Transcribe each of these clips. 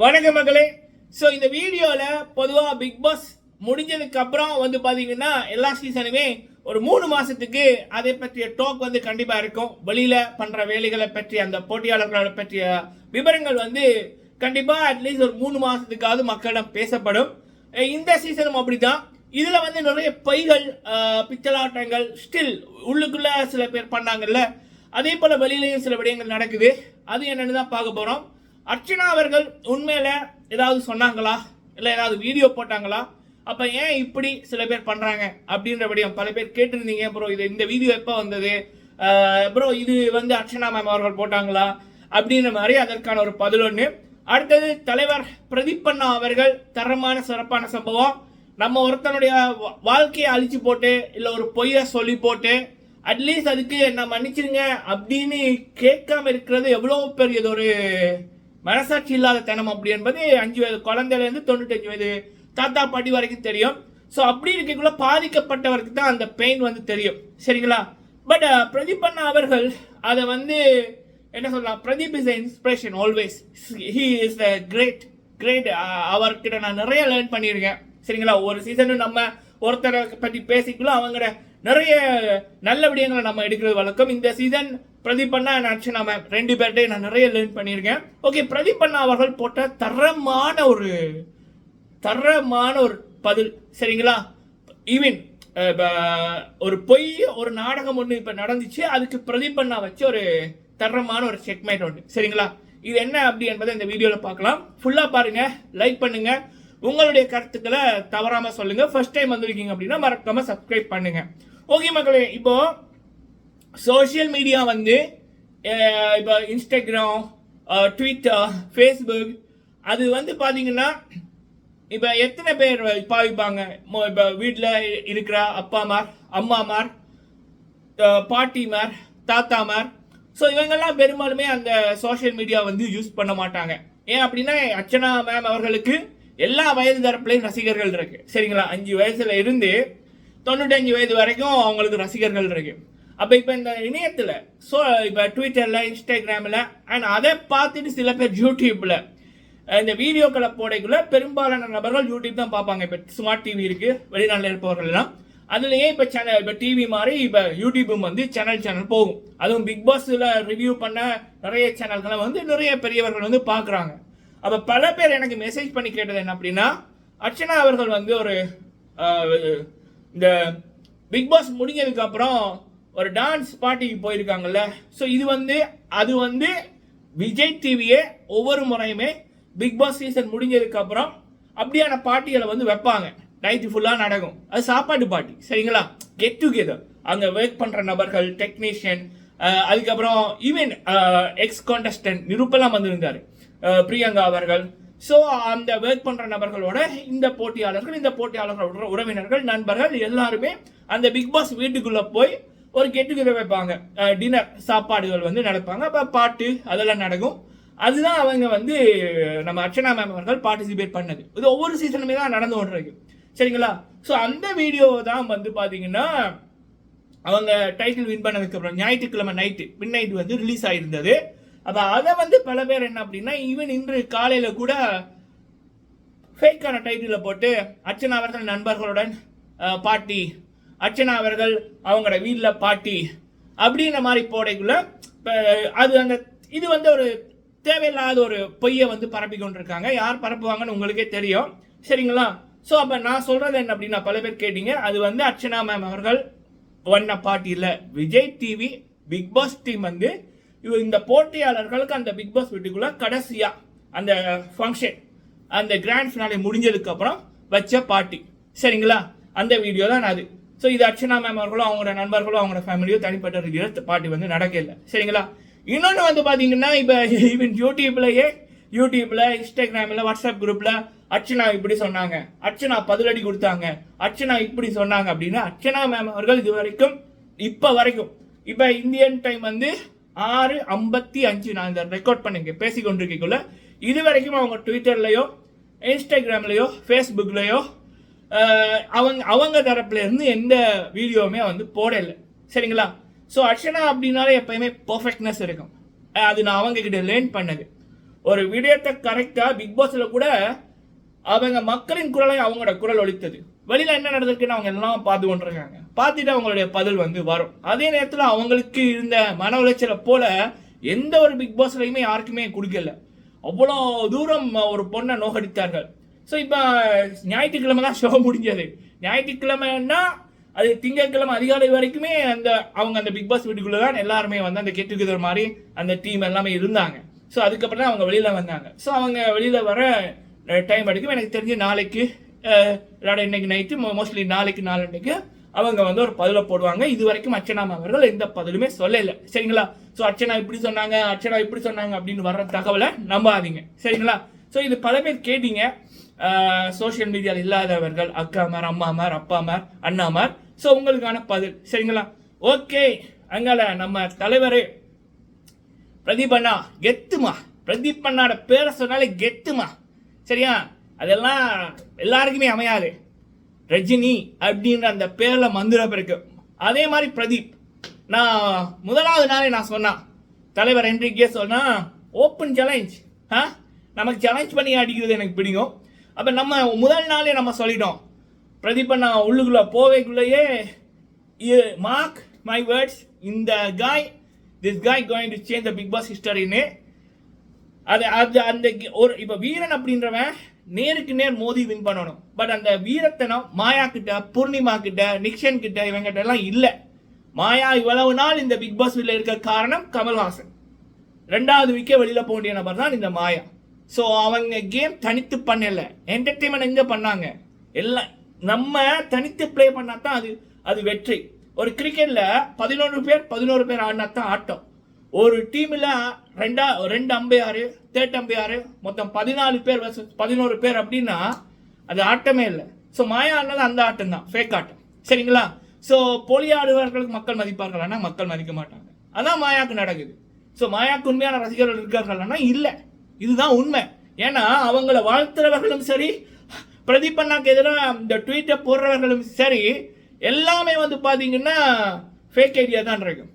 வணக்க மக்களே. ஸோ இந்த வீடியோவில் பொதுவாக பிக் பாஸ் முடிஞ்சதுக்கு அப்புறம் வந்து பார்த்தீங்கன்னா எல்லா சீசனுமே ஒரு மூணு மாதத்துக்கு அதை பற்றிய டாக் வந்து கண்டிப்பாக இருக்கும். வெளியில் பண்ணுற வேலைகளை பற்றி அந்த போட்டியாளர்களை பற்றிய விவரங்கள் வந்து கண்டிப்பாக அட்லீஸ்ட் ஒரு மூணு மாதத்துக்காவது மக்களிடம் பேசப்படும். இந்த சீசனும் அப்படி தான் இதில் வந்து நிறைய பைகள் பித்தலாட்டங்கள் ஸ்டில் உள்ளுக்குள்ளே சில பேர் பண்ணாங்கல்ல. அதே போல் வெளியிலையும் சில விடயங்கள் நடக்குது. அது என்னென்னு தான் பார்க்க போகிறோம் அர்ச்சனா அவர்கள் உண்மையில ஏதாவது சொன்னாங்களா? இல்ல ஏதாவது வீடியோ போட்டாங்களா? அப்ப ஏன் இப்படி சில பேர் பண்றாங்க? அப்படின்றபடியும் பல பேர் கேட்டிருந்தீங்க ப்ரோ இது இந்த வீடியோ எப்போ வந்தது? ப்ரோ இது வந்து அர்ச்சனா மேம் அவர்கள் போட்டாங்களா? அப்படின்ற மாதிரி அதற்கான ஒரு பதில் ஒன்று அடுத்தது தலைவர் பிரதீப் அண்ணா அவர்கள் தரமான சிறப்பான சம்பவம். நம்ம ஒருத்தனுடைய வா- வாழ்க்கையை அழிச்சு போட்டு இல்லை ஒரு பொய்யை சொல்லி போட்டு அட்லீஸ்ட் அதுக்கு என்ன மன்னிச்சிருங்க அப்படின்னு கேட்காம இருக்கிறது எவ்வளோ பெரியது ஒரு மனசாட்சி இல்லாத தனம் அப்படி என்பது அஞ்சு வயது குழந்தையிலேருந்து தொண்ணூத்தஞ்சு வயது தாத்தா பாட்டி வரைக்கும் தெரியும். ஸோ அப்படி இருக்கக்குள்ள பாதிக்கப்பட்டவருக்கு தான் அந்த பெயின் வந்து தெரியும். சரிங்களா? பட் uh, பிரதீப் அண்ணா அவர்கள் அதை வந்து என்ன சொல்லலாம்? Pradeep is inspiration always he is a great great அவர்கிட்ட நான் நிறைய லேர்ன் பண்ணியிருக்கேன். சரிங்களா? ஒரு சீசனும் நம்ம ஒருத்தரை பற்றி பேசிக்கலாம் அவங்கள நிறைய நல்ல விடயங்களை நம்ம எடுக்கிறது வழக்கம். இந்த சீசன் பிரதீப் அண்ணா and அர்ச்சனா மேம் ரெண்டு பேர்ட்டையும் நான் நிறைய லேர்ன் பண்ணியிருக்கேன். ஓகே பிரதீப் அண்ணா அவர்கள் போட்ட தரமான ஒரு தரமான ஒரு பதில் சரிங்களா? ஈவன் ஒரு பொய் ஒரு நாடகம் ஒன்று இப்போ நடந்துச்சு அதுக்கு பிரதிபண்ணா வச்சு ஒரு தரமான ஒரு செக்மேட் ஒன்று சரிங்களா? இது என்ன அப்படி என்பதை இந்த வீடியோவில் பார்க்கலாம். ஃபுல்லாக பாருங்கள் லைக் பண்ணுங்கள் உங்களுடைய கருத்துக்களை தவறாமல் சொல்லுங்கள் ஃபர்ஸ்ட் டைம் வந்திருக்கீங்க அப்படின்னா மறக்காம சப்ஸ்கிரைப் பண்ணுங்கள் ஓகே மக்களே இப்போது சோஷியல் மீடியா வந்து இப்போ இன்ஸ்டாகிராம் ட்விட்டர் ஃபேஸ்புக் அது வந்து பார்த்தீங்கன்னா இப்போ எத்தனை பேர் பாவிப்பாங்க? இப்போ வீட்டில் இருக்கிற அப்பாமார் அம்மாமார் பாட்டிமார் தாத்தாமார் ஸோ இவங்கெல்லாம் பெரும்பாலுமே அந்த சோஷியல் மீடியா வந்து யூஸ் பண்ண மாட்டாங்க. ஏன் அப்படின்னா அர்ச்சனா மேம் அவர்களுக்கு எல்லா வயது தரப்புலையும் ரசிகர்கள் இருக்கு. சரிங்களா? அஞ்சு வயசுல இருந்து தொண்ணூற்றஞ்சு வயது வரைக்கும் அவங்களுக்கு ரசிகர்கள் இருக்கு. அப்போ இப்போ இந்த இணையத்தில் ஸோ இப்போ ட்விட்டரில் இன்ஸ்டாகிராமில் அண்ட் அதை பார்த்துட்டு சில பேர் யூடியூப்பில் இந்த வீடியோக்களை போடைக்குள்ள பெரும்பாலான நபர்கள் யூடியூப் தான் பார்ப்பாங்க. இப்போ ஸ்மார்ட் டிவி இருக்குது வெளிநாட்டில் இருப்பவர்கள்லாம். அதுலேயே இப்போ சேனல் இப்போ டிவி மாதிரி இப்போ யூடியூப்பும் வந்து சேனல் சேனல் போகும். அதுவும் பிக் பாஸில் ரிவ்யூ பண்ண நிறைய சேனல்களை வந்து நிறைய பெரியவர்கள் வந்து பார்க்குறாங்க. அப்போ பல பேர் எனக்கு மெசேஜ் பண்ணி கேட்டது என்ன அப்படின்னா அர்ச்சனா அவர்கள் வந்து ஒரு இந்த பிக் பாஸ் முடிஞ்சதுக்கப்புறம் ஒரு டான்ஸ் பார்ட்டிக்கு போயிருக்காங்கல்ல. ஸோ இது வந்து அது வந்து விஜய் டிவியே ஒவ்வொரு முறையுமே பிக் பாஸ் சீசன் முடிஞ்சதுக்கு அப்புறம் அப்படியான பார்ட்டிகளை வந்து வைப்பாங்க. நைட்டு ஃபுல்லாக நடக்கும். அது சாப்பாடு பார்ட்டி சரிங்களா? கெட் டுகெதர் அங்கே ஒர்க் பண்ணுற நபர்கள் டெக்னீஷியன் அதுக்கப்புறம் ஈவன் எக்ஸ் கான்டஸ்டன்ட் நிருப்பெல்லாம் வந்திருந்தார். பிரியங்கா அவர்கள். ஸோ அந்த ஒர்க் பண்ணுற நபர்களோட இந்த போட்டியாளர்கள் இந்த போட்டியாளர்களோட உறவினர்கள் நண்பர்கள் எல்லாருமே அந்த பிக் பாஸ் வீட்டுக்குள்ளே போய் ஒரு கெட் வைப்பாங்க. டின்னர் சாப்பாடுகள் வந்து நடப்பாங்க. அப்போ பாட்டு அதெல்லாம் நடக்கும். அதுதான் அவங்க வந்து நம்ம அர்ச்சனா மேம் அவர்கள் பார்ட்டிசிபேட் பண்ணது. இது ஒவ்வொரு சீசனுமே தான் நடந்து கொண்டிருக்கு. சரிங்களா? ஸோ அந்த வீடியோ தான் வந்து பார்த்தீங்கன்னா அவங்க டைட்டில் வின் பண்ணதுக்கு அப்புறம் ஞாயிற்றுக்கிழமை நைட்டு மின் நைட் வந்து ரிலீஸ் ஆகிருந்தது அப்போ அதை வந்து பல பேர் என்ன அப்படின்னா ஈவன் இன்று காலையில் கூட ஃபேக்கான டைட்டிலில் போட்டு அர்ச்சனா அவர்கள் நண்பர்களுடன் பாட்டி அர்ச்சனா அவர்கள் அவங்களோட வீட்டில் பாட்டி அப்படின்ற மாதிரி போடைக்குள்ள அது அந்த இது வந்து ஒரு தேவையில்லாத ஒரு பொய்யை வந்து பரப்பி கொண்டிருக்காங்க யார் பரப்புவாங்கன்னு உங்களுக்கே தெரியும். சரிங்களா? ஸோ அப்போ நான் சொல்கிறது என்ன அப்படின்னா பல பேர் கேட்டீங்க. அது வந்து அர்ச்சனா மேம் அவர்கள் வண்ண பாட்டியில். Vijay TV Bigg Boss team வந்து இந்த போட்டியாளர்களுக்கு அந்த பிக் பாஸ் வீட்டுக்குள்ளே கடைசியாக அந்த ஃபங்க்ஷன் அந்த கிராண்ட் ஃபினாலே முடிஞ்சதுக்கப்புறம் வச்ச பாட்டி. சரிங்களா? அந்த வீடியோ தான் அது. ஸோ இது அர்ச்சனா மேம் அவர்களோ அவங்களோட நண்பர்களோ அவங்களோட ஃபேமிலியோ தனிப்பட்ட ரீதியில் பாட்டி வந்து நடக்கல. சரிங்களா? இன்னொன்று வந்து பார்த்தீங்கன்னா இப்போ ஈவன் யூடியூப்லயே யூடியூப்ல இன்ஸ்டாகிராமில் வாட்ஸ்அப் குரூப்பில் அர்ச்சனா இப்படி சொன்னாங்க. அர்ச்சனா பதிலடி கொடுத்தாங்க. அர்ச்சனா இப்படி சொன்னாங்க அப்படின்னு அர்ச்சனா மேம் அவர்கள் இது வரைக்கும் இப்போ வரைக்கும் இப்போ இந்தியன் டைம் வந்து ஆறு ஐம்பத்தி அஞ்சு. நான் இந்த ரெக்கார்ட் பண்ணுங்க பேசி கொண்டிருக்கக்குள்ள இது வரைக்கும் அவங்க ட்விட்டர்லையோ இன்ஸ்டாகிராம்லையோ ஃபேஸ்புக்லையோ அவங்க அவங்க தரப்புலேருந்து எந்த வீடியோவுமே வந்து போடலை. சரிங்களா? ஸோ அர்ச்சனா அப்படின்னாலே எப்பயுமே பர்ஃபெக்ட்னஸ் இருக்கும். அது நான் அவங்கக்கிட்ட லேர்ன் பண்ணது. ஒரு விடயத்தை கரெக்டாக பிக் பாஸில் கூட அவங்க மக்களின் குரலை அவங்களோட குரல் ஒழித்தது வெளியில் என்ன நடந்திருக்குன்னு அவங்க எல்லாம் பார்த்து கொண்டிருக்காங்க. பார்த்துட்டு அவங்களுடைய பதில் வந்து வரும். அதே நேரத்தில் அவங்களுக்கு இருந்த மன உளைச்சலை போல எந்த ஒரு பிக் பாஸ்லையுமே யாருக்குமே கொடுக்கல. அவ்வளோ தூரம் ஒரு பொண்ணை நோகடித்தார்கள். ஸோ இப்போ ஞாயிற்றுக்கிழமை தான் ஷோ முடிஞ்சது. ஞாயிற்றுக்கிழமைன்னா அது திங்கட்கிழமை அதிகாலை வரைக்குமே அந்த அவங்க அந்த பிக் பாஸ் வீட்டுக்குள்ளே தான் எல்லாருமே வந்து அந்த கெட் டுகெதர் மாதிரி அந்த டீம் எல்லாமே இருந்தாங்க. ஸோ அதுக்கப்புறம் தான் அவங்க வெளியில் வந்தாங்க. ஸோ அவங்க வெளியில் வர டைம் எடுக்கும் எனக்கு தெரிஞ்சு நாளைக்கு இல்லாட இன்னைக்கு நைட்டு மோஸ்ட்லி நாளைக்கு நாளன்னைக்கு அவங்க வந்து ஒரு பதிலை போடுவாங்க. இது வரைக்கும் அர்ச்சனா அவர்கள் எந்த பதிலுமே சொல்லல. சரிங்களா? ஸோ அர்ச்சனா இப்படி சொன்னாங்க அர்ச்சனா இப்படி சொன்னாங்க அப்படின்னு வர்ற தகவலை நம்பாதீங்க. சரிங்களா? ஸோ இது பல பேர் கேட்டீங்க. சோஷியல் மீடியாவில் இல்லாதவர்கள் அக்காமார் அம்மாமார் அப்பாமார் அண்ணாமார். ஸோ உங்களுக்கான பதில் சரிங்களா? ஓகே அங்கால நம்ம தலைவர் பிரதீப் அண்ணா கெத்துமா? பிரதீப் அண்ணாட பேரை சொன்னாலே கெத்துமா? சரியா? அதெல்லாம் எல்லாருக்குமே அமையாது. ரஜினி அப்படின்ற அந்த பேரில் மந்திரம் இருக்கு. அதே மாதிரி பிரதீப். நான் முதலாவது நாளே நான் சொன்னான் தலைவர் என்றைக்கே சொன்னால் ஓப்பன் சேலஞ்ச் ஆ? நமக்கு சேலஞ்ச் பண்ணி அடிக்கிறது எனக்கு பிடிக்கும். அப்போ நம்ம முதல் நாளே நம்ம சொல்லிட்டோம். பிரதீபன் நான் உள்ளுக்குள்ளே போவேக்குள்ளேயே மார்க் மை வேர்ட்ஸ் இந்த guy this guy going to change the Bigg Boss ஹிஸ்டரின்னு அது அது அந்த கி- ஒரு இப்போ வீரன் அப்படின்றவன் நேருக்கு நேர் மோதி வின் பண்ணணும். பட் அந்த வீரத்தனம் மாயா கிட்ட பூர்ணிமா கிட்ட நிக்ஷன் கிட்ட இவங்கிட்ட எல்லாம் இல்லை. மாயா இவ்வளவு நாள் இந்த பிக் பாஸ் வீட்டில் இருக்க காரணம் கமல்ஹாசன். ரெண்டாவது விக்கெட் வெளியில் போக வேண்டிய நபர் தான் இந்த மாயா. ஸோ அவங்க கேம் தனித்து பண்ணல. என்டர்டெயின்மெண்ட் எங்கே பண்ணாங்க? எல்லாம் நம்ம தனித்து ப்ளே பண்ணா தான் அது அது வெற்றி. ஒரு கிரிக்கெட்டில் பதினோரு பேர் பதினோரு பேர் ஆடினா தான் ஆட்டம். ஒரு டீமில் ரெண்டா ரெண்டு அம்பையார் தேர்ட் அம்பையார் மொத்தம் பதினாலு பேர் பதினோரு பேர் அப்படின்னா அது ஆட்டமே இல்லை. ஸோ மாயா ஆடினது அந்த ஆட்டம் தான் ஃபேக் ஆட்டம். சரிங்களா? ஸோ போலி ஆடுவர்களுக்கு மக்கள் மதிப்பார்களானா மக்கள் மதிக்க மாட்டாங்க. அதான் மாயாக்கு நடக்குது. ஸோ மாயாக்கு உண்மையான ரசிகர்கள் இருக்கார்கள்னா? இல்லை. இதுதான் உண்மை. ஏன்னா அவங்கள வாழ்த்துறவர்களும் சரி பிரதீப் அண்ணாக்கு எதிராக இந்த ட்வீட்டை போடுறவர்களும் சரி எல்லாமே வந்து பார்த்தீங்கன்னா ஃபேக் ஐடியா தான் இருக்கும்.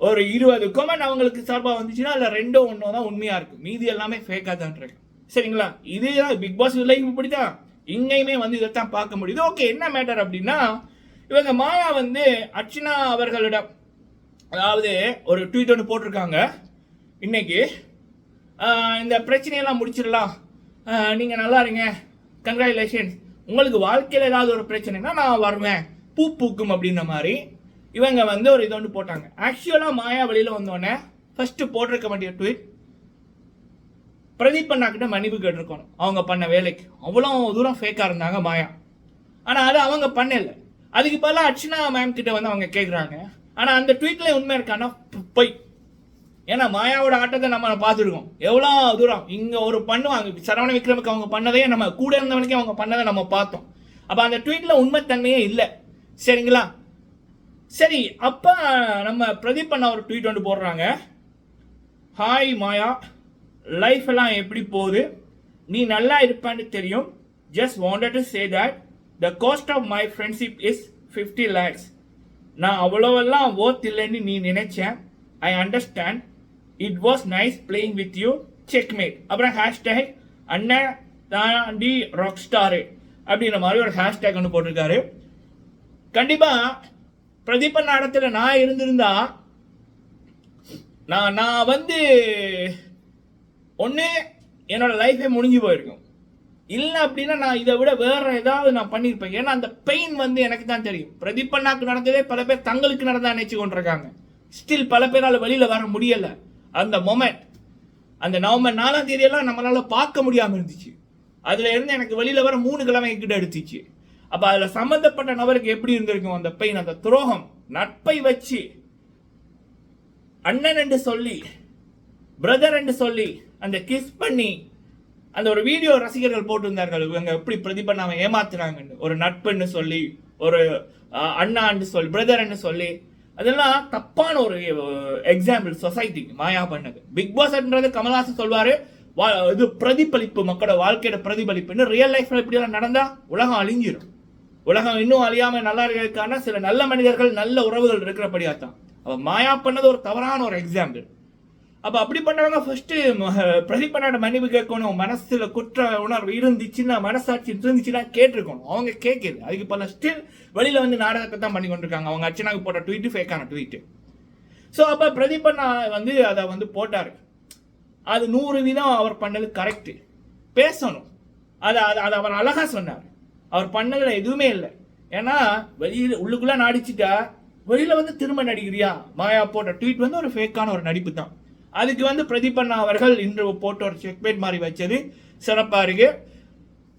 ஒரு இருபது கமெண்ட் அவங்களுக்கு சார்பாக வந்துச்சுன்னா அதில் ரெண்டோ ஒன்றோ தான் உண்மையாக இருக்கும். மீதி எல்லாமே ஃபேக்காக தான் இருக்கும். சரிங்களா? இதுதான் பிக் பாஸ் லைஃப் இப்படி தான் இங்கேயுமே வந்து இதைத்தான் பார்க்க முடியுது. ஓகே என்ன மேட்டர் அப்படின்னா இவங்க மாயா வந்து அர்ச்சனா அவர்களிடம் அதாவது ஒரு ட்வீட் ஒன்று போட்டிருக்காங்க. இன்னைக்கு இந்த பிரச்சனையெல்லாம் முடிச்சிடலாம். நீங்கள் நல்லா இருங்க. கங்க்ராச்சுலேஷன்ஸ் உங்களுக்கு வாழ்க்கையில் ஏதாவது ஒரு பிரச்சனைனா நான் வருவேன். பூ பூக்கும் அப்படின்ற மாதிரி. இவங்க வந்து ஒரு இது ஒன்று போட்டாங்க. ஆக்சுவலாக மாயா வெளியில் வந்தோடனே ஃபஸ்ட்டு போட்டிருக்க வேண்டிய ட்வீட் பிரதீப் அண்ணாக்கிட்ட மன்னிப்பு கேட்டிருக்கணும். அவங்க பண்ண வேலைக்கு. அவ்வளோ தூரம் ஃபேக்காக இருந்தாங்க மாயா. ஆனால் அது அவங்க பண்ணல. அதுக்கு பதிலாக அர்ச்சனா மேம் கிட்ட வந்து அவங்க கேட்குறாங்க ஆனால் அந்த ட்வீட்ல உண்மை இருக்கானா பொய். ஏன்னா மாயாவோட ஆட்டத்தை நம்ம பார்த்துருக்கோம். எவ்வளோ தூரம் இங்கே ஒரு பண்ணுவாங்க சரவண விக்ரமுக்கு அவங்க பண்ணதையே நம்ம கூட இருந்தவனுக்கே அவங்க பண்ணதை நம்ம பார்த்தோம். அப்போ அந்த ட்வீட்டில் உண்மைத்தன்மையே இல்லை. சரிங்களா? சரி அப்போ நம்ம பிரதீப் அண்ணா ஒரு ட்வீட் வந்து போடுறாங்க. ஹாய் மாயா லைஃப் எல்லாம் எப்படி போகுது? நீ நல்லா இருப்பான்னு தெரியும். Just wanted to say that the cost of my friendship is fifty lakhs நான் அவ்வளோவெல்லாம் ஓர்த் இல்லைன்னு நீ நினைச்சேன். I understand it was nice playing with you checkmate அப்புறம் ஹேஷ்டேக் அண்ணன் தாண்டி ராக் ஸ்டாரு அப்படின்ற மாதிரி ஒரு ஹேஷ்டேக் ஒன்று போட்டிருக்காரு. கண்டிப்பாக பிரதீபன் இடத்துல நான் இருந்திருந்தா நான் நான் வந்து ஒன்று என்னோட லைஃபே முடிஞ்சு போயிருக்கும். இல்லை அப்படின்னா நான் இதை விட வேற ஏதாவது நான் பண்ணியிருப்பேன். ஏன்னா அந்த பெயின் வந்து எனக்கு தான் தெரியும். பிரதீப் அண்ணாக்கு நடந்ததே பல பேர் தங்களுக்கு நடந்தா நினைச்சு கொண்டிருக்காங்க. ஸ்டில் பல பேரால் வெளியில் வர முடியலை. அந்த மொமெண்ட் அந்த நவம்பர் நாலாம் தேதியெல்லாம் நம்மளால பார்க்க முடியாமல் இருந்துச்சு. அதில் இருந்து எனக்கு வெளியில் வர மூணு கிழமை கிட்ட எடுத்துச்சு அப்போ அதில் சம்மந்தப்பட்ட நபருக்கு எப்படி இருந்திருக்கும் அந்த பெயின் அந்த துரோகம் நட்பை வச்சு அண்ணன் என்று சொல்லி பிரதர் என்று சொல்லி அந்த கிஸ் பண்ணி அந்த ஒரு வீடியோ ரசிகர்கள் போட்டிருந்தார்கள். இவங்க எப்படி பிரதிபண்ணாம ஏமாத்துறாங்கன்னு ஒரு நட்புன்னு சொல்லி ஒரு அண்ணான்னு சொல்லி பிரதர்ன்னு சொல்லி அதெல்லாம் தப்பான ஒரு எக்ஸாம்பிள் சொசைட்டிக்கு மாயா பண்ணது. பிக் பாஸ்ன்றது கமல்ஹாசன் சொல்வாரு வா- இது பிரதிபலிப்பு மக்களோட வாழ்க்கையோட பிரதிபலிப்புன்னு ரியல் லைஃப்ல இப்படியெல்லாம் நடந்தா உலகம் அழிஞ்சிரும். உலகம் இன்னும் அழியாம நல்லா இருக்கிறதுக்கான சில நல்ல மனிதர்கள் நல்ல உறவுகள் இருக்கிறபடியா தான் அவ மாயா பண்ணது ஒரு தவறான ஒரு எக்ஸாம்பிள் அப்போ அப்படி பண்ணவங்க ஃபர்ஸ்ட்டு பிரதீப் மன்னிப்பு கேட்கணும் மனசில் குற்ற உணர்வு இருந்துச்சுன்னா மனசாட்சி இருந்துச்சுன்னா கேட்டிருக்கணும். அவங்க கேட்குது அதுக்கு பல ஸ்டில் வெளியில் வந்து நாடகத்தை தான் பண்ணி கொண்டிருக்காங்க. அவங்க அர்ச்சனாக்கு போட்ட ட்வீட்டு ஃபேக்கான ட்வீட்டு ஸோ அப்போ பிரதீப் வந்து அதை வந்து போட்டார். அது நூறு வீதம் அவர் பண்ணது கரெக்ட் பேசணும். அதை அதை அதை அவர் அழகாக சொன்னார். அவர் பண்ணதில் எதுவுமே இல்லை. ஏன்னா வெளியில் உள்ளுக்குள்ளே நடிச்சுட்டா வெளியில் வந்து திரும்ப நடிக்கிறியா? மாயா போட்ட ட்வீட் வந்து ஒரு ஃபேக்கான ஒரு நடிப்பு தான். அதுக்கு வந்து பிரதீப் அவர்கள் இன்று போட்டு ஒரு செக்மேட் மாதிரி வச்சது. சிறப்பாக இருக்கு.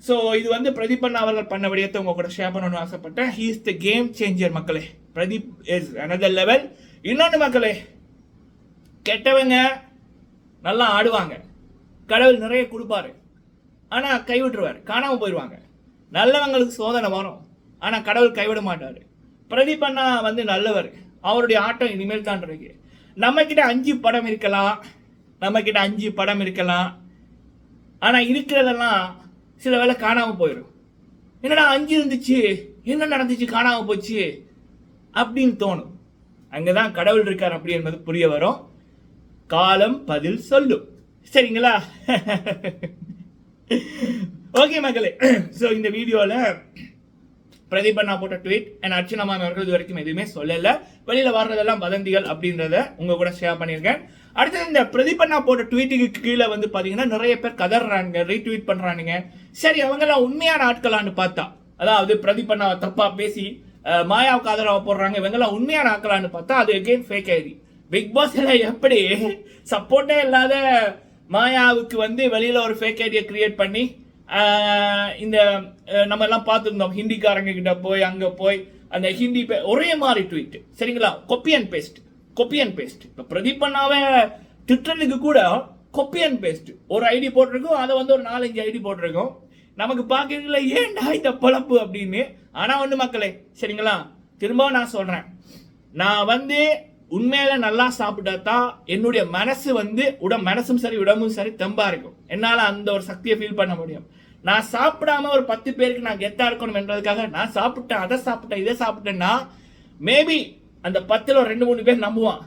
ஸோ இது வந்து பிரதீப் அவர்கள் பண்ண விடயத்தை உங்கள் கூட ஷேர் பண்ணணும்னு ஆசைப்பட்டேன். He is the game changer மக்களே. பிரதீப் இஸ் அனதர் லெவல் இன்னொன்று மக்களே கெட்டவங்க நல்லா ஆடுவாங்க. கடவுள் நிறைய கொடுப்பாரு. ஆனால் கைவிட்டுருவார். காணாமல் போயிடுவாங்க நல்லவங்களுக்கு சோதனை வரும். ஆனால் கடவுள் கைவிட மாட்டார். பிரதீப் அண்ணா வந்து நல்லவர். அவருடைய ஆட்டம் இனிமேல் தான் இருக்கு. நம்ம கிட்ட அஞ்சு படம் இருக்கலாம். நம்ம கிட்ட அஞ்சு படம் இருக்கலாம். ஆனால் இருக்கிறதெல்லாம் சில வேளை காணாமல் போயிடும். என்னடா அஞ்சு இருந்துச்சு? என்ன நடந்துச்சு? காணாமல் போச்சு. அப்படின்னு தோணும். அங்கே தான் கடவுள் இருக்கார் அப்படி என்பது புரிய வரும். காலம் பதில் சொல்லும். சரிங்களா? ஓகே மக்களே. ஸோ இந்த வீடியோவில் பிரதீப் அண்ணா போட்ட ட்வீட் அண்ட் அர்ச்சனா மேம் அவர்கள் இது வரைக்கும் எதுவுமே சொல்லல. வெளியில வர்றதெல்லாம் வதந்திகள் அப்படின்றத உங்க கூட ஷேர் பண்ணியிருக்கேன். அடுத்தது இந்த பிரதீப் அண்ணா போட்ட ட்வீட்டுக்கு கீழே வந்து பாத்தீங்கன்னா நிறைய பேர் கதறானுங்க ரீட்வீட் பண்றானுங்க. சரி அவங்கெல்லாம் உண்மையான ஆட்களான்னு பார்த்தா அதாவது பிரதீப் அண்ணா தப்பா பேசி மாயாவுக்கு ஆதரவா போடுறாங்க இவங்கெல்லாம் உண்மையான ஆட்களான்னு பார்த்தா அது எகெயின் ஃபேக் ஐடி பிக் பாஸ்ல எப்படி? சப்போர்ட்டே இல்லாத மாயாவுக்கு வந்து வெளியில ஒரு ஃபேக் ஐடியை கிரியேட் பண்ணி இந்த நம்ம எல்லாம் பார்த்துருந்தோம். ஹிந்திக்காரங்க கிட்ட போய் அங்கே போய் அந்த ஹிந்தி பே- ஒரே மாதிரி ட்வீட் சரிங்களா? Copy and paste copy and paste இப்போ பிரதீப் பண்ணாவே திட்டுறதுக்கு கூட கொப்பி அண்ட் பேஸ்ட் ஒரு ஐடி போட்டிருக்கோம் அதை வந்து ஒரு நாலஞ்சு ஐடி போட்டிருக்கோம். நமக்கு பார்க்கறதுல ஏன்டா இந்த பொழப்பு? அப்படின்னு. ஆனால் ஒண்ணு மக்களே சரிங்களா? திரும்பவும் நான் சொல்கிறேன் நான் வந்து உண்மையில நல்லா சாப்பிட்டா தான் என்னுடைய மனசு வந்து உட மனசும் சரி உடம்பும் சரி தெம்பா இருக்கும். என்னால் அந்த ஒரு சக்தியை ஃபீல் பண்ண முடியும். நான் சாப்பிடாம ஒரு பத்து பேருக்கு நான் கெத்தா இருக்கணும் என்றதுக்காக நான் சாப்பிட்டேன் அதை சாப்பிட்டேன் இதை சாப்பிட்டேன்னா மேபி அந்த பத்தில் ஒரு ரெண்டு மூணு பேர் நம்புவான்.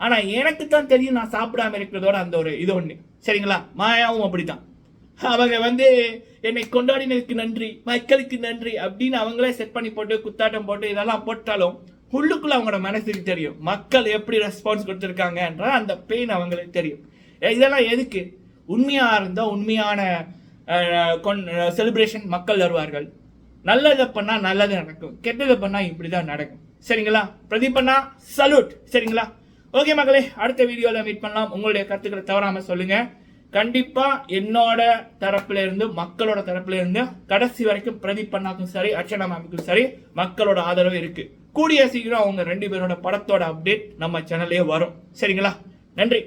ஆனால் எனக்கு தான் தெரியும் நான் சாப்பிடாம இருக்கிறதோட அந்த ஒரு இது ஒன்று சரிங்களா? மாயாவும் அப்படித்தான். அவங்க வந்து என்னை கொண்டாடினதுக்கு நன்றி மக்களுக்கு நன்றி அப்படின்னு அவங்களே செட் பண்ணி போட்டு குத்தாட்டம் போட்டு இதெல்லாம் போட்டாலும் உள்ளுக்குள்ள அவங்களோட மனசுக்கு தெரியும். மக்கள் எப்படி ரெஸ்பான்ஸ் கொடுத்துருக்காங்கன்ற அந்த பெயின் அவங்களுக்கு தெரியும். இதெல்லாம் எதுக்கு? உண்மையாக இருந்தால் உண்மையான செலிப்ரேஷன் மக்கள் வருவார்கள். நல்லதை பண்ணால் நல்லது நடக்கும். கெட்டதை பண்ணால் இப்படி தான் நடக்கும். சரிங்களா? பிரதீபண்ணா சல்யூட் சரிங்களா? ஓகே மக்களே அடுத்த வீடியோவில் மீட் பண்ணலாம். உங்களுடைய கருத்துக்களை தவறாமல் சொல்லுங்கள் கண்டிப்பாக என்னோட தரப்புலேருந்து மக்களோட தரப்புலேருந்து கடைசி வரைக்கும் பிரதீப் அண்ணாக்கும் சரி அர்ச்சனா மேமுக்கும் சரி மக்களோட ஆதரவு இருக்குது கூடிய சீக்கிரம் அவங்க ரெண்டு பேரோட படத்தோட அப்டேட் நம்ம சேனல்லே வரும். சரிங்களா? நன்றி.